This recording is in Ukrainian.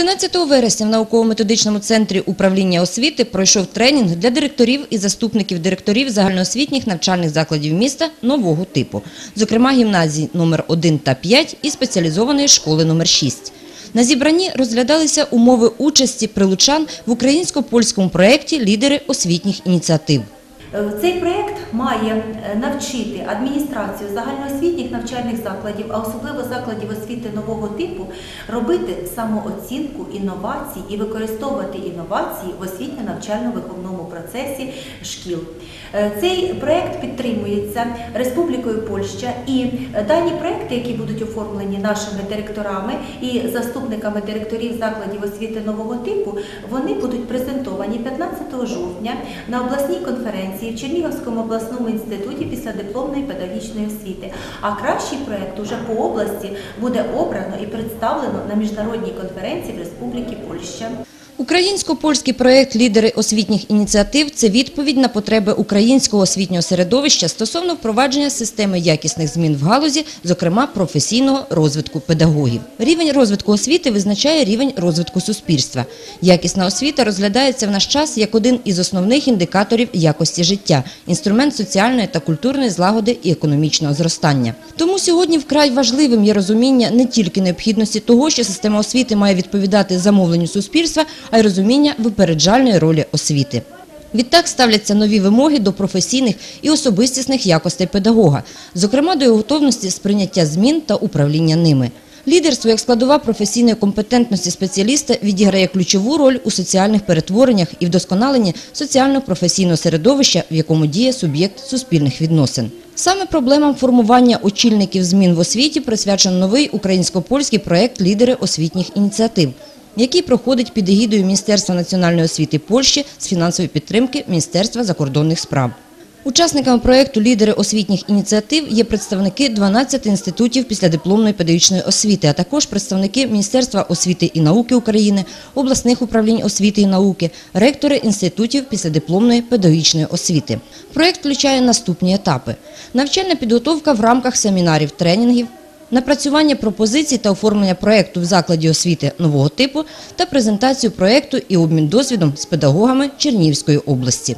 13 вересня в науково-методичному центрі управління освіти пройшов тренінг для директорів і заступників директорів загальноосвітніх навчальних закладів міста нового типу, зокрема гімназій номер 1 та 5 і спеціалізованої школи номер 6. На зібранні розглядалися умови участі прилучан в українсько-польському проєкті «Лідери освітніх ініціатив». Е, Цей проєкт має е, навчити адміністрацію загальноосвітніх навчальних закладів, а особливо закладів освіти нового типу, робити самооцінку інновацій і використовувати інновації в освітньо-навчально-виховному процесі шкіл. Е, Цей проєкт підтримується Республікою Польща, і е, дані проєкти, які будуть оформлені нашими директорами і заступниками директорів закладів освіти нового типу, вони будуть презентовані 15 жовтня на обласній конференції в Чернігівському обласному інституті післядипломної педагогічної освіти. А кращий проєкт уже по області буде обрано і представлено на міжнародній конференції в Республіки Польща. Українсько-польський проєкт «Лідери освітніх ініціатив» – це відповідь на потреби українського освітнього середовища стосовно впровадження системи якісних змін в галузі, зокрема професійного розвитку педагогів. Рівень розвитку освіти визначає рівень розвитку суспільства. Якісна освіта розглядається в наш час як один із основних індикаторів якості життя, інструмент соціальної та культурної злагоди і економічного зростання. Тому сьогодні вкрай важливим є розуміння не тільки необхідності того, що система освіти має відповідати замовленню суспільства, а й розуміння випереджальної ролі освіти. Відтак ставляться нові вимоги до професійних і особистісних якостей педагога, зокрема до його готовності сприйняття змін та управління ними. Лідерство як складова професійної компетентності спеціаліста відіграє ключову роль у соціальних перетвореннях і вдосконаленні соціально-професійного середовища, в якому діє суб'єкт суспільних відносин. Саме проблемам формування очільників змін в освіті присвячено новий українсько-польський проєкт «Лідери освітніх ініціатив», який проходить під егідою Міністерства національної освіти Польщі з фінансової підтримки Міністерства закордонних справ. Учасниками проєкту «Лідери освітніх ініціатив» є представники 12 інститутів післядипломної педагогічної освіти, а також представники Міністерства освіти і науки України, обласних управлінь освіти і науки, ректори інститутів післядипломної педагогічної освіти. Проєкт включає наступні етапи: навчальна підготовка в рамках семінарів, тренінгів, напрацювання пропозицій та оформлення проєкту в закладі освіти нового типу та презентацію проєкту і обмін досвідом з педагогами Чернігівської області.